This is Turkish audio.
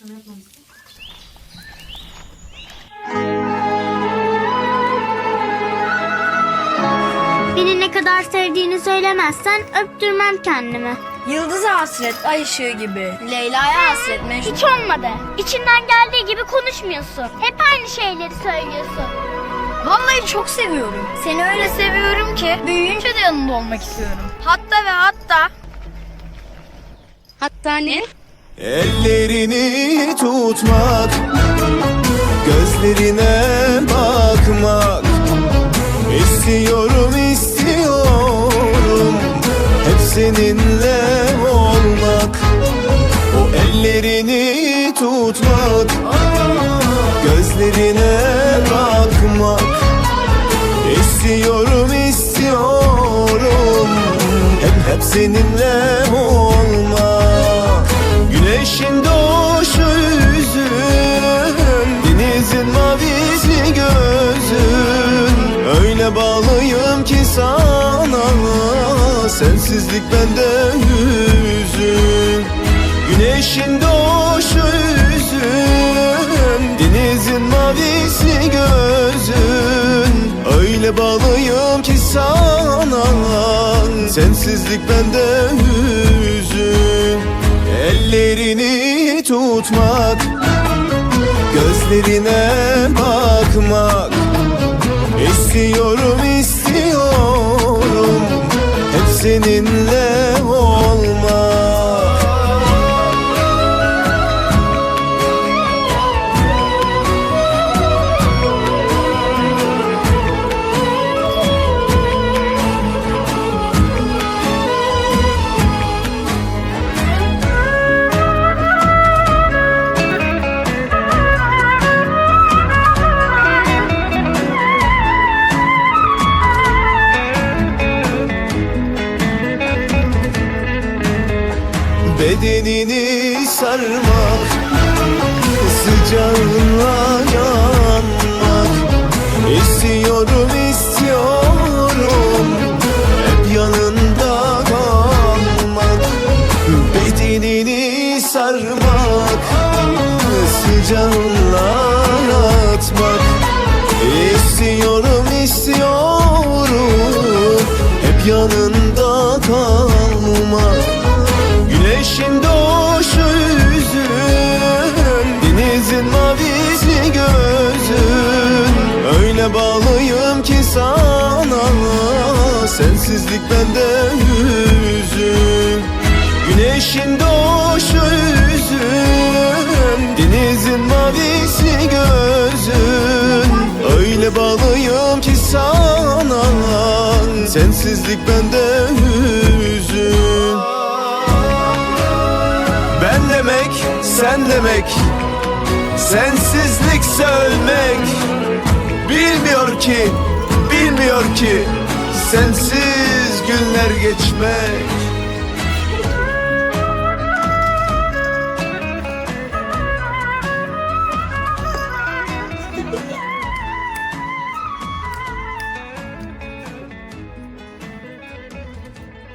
Yapmamışsın. Beni ne kadar sevdiğini söylemezsen öptürmem kendimi. Yıldız'a hasret, ay ışığı gibi. Leyla'ya hasret, Mecnun. Hiç olmadı. İçinden geldiği gibi konuşmuyorsun. Hep aynı şeyleri söylüyorsun. Vallahi çok seviyorum. Seni öyle seviyorum ki büyüyünce de yanında olmak istiyorum. Hatta ve hatta... Hatta ne? Ellerini tutmak Gözlerine bakmak. İstiyorum istiyorum Hep seninle olmak. O ellerini tutmak Gözlerine bakmak. İstiyorum istiyorum Hep hep seninle olmak Güneşin doğuşu yüzün. Denizin mavisi gözün. Öyle bağlıyım ki sana Sensizlik bende hüzün. Güneşin doğuşu yüzün. Denizin mavisi gözün. Öyle bağlıyım ki sana Sensizlik bende hüzün Ellerini tutmak Gözlerine bakmak İstiyorum Bedenini sarmak Sıcağınla yanmak. İstiyorum istiyorum Hep yanında kalmak. Bedenini sarmak Sıcağınla yatmak İstiyorum istiyorum Hep yanında kalmak Güneşin doğuşu yüzün Denizin mavisi gözün. Öyle bağlıyım ki sana Sensizlik bende hüzün. Güneşin doğuşu yüzün Denizin mavisi gözün. Öyle bağlıyım ki sana Sensizlik bende hüzün ben demek, sen demek. Sensizlik ölmek Bilmiyor ki, bilmiyor ki. Sensiz günler geçmek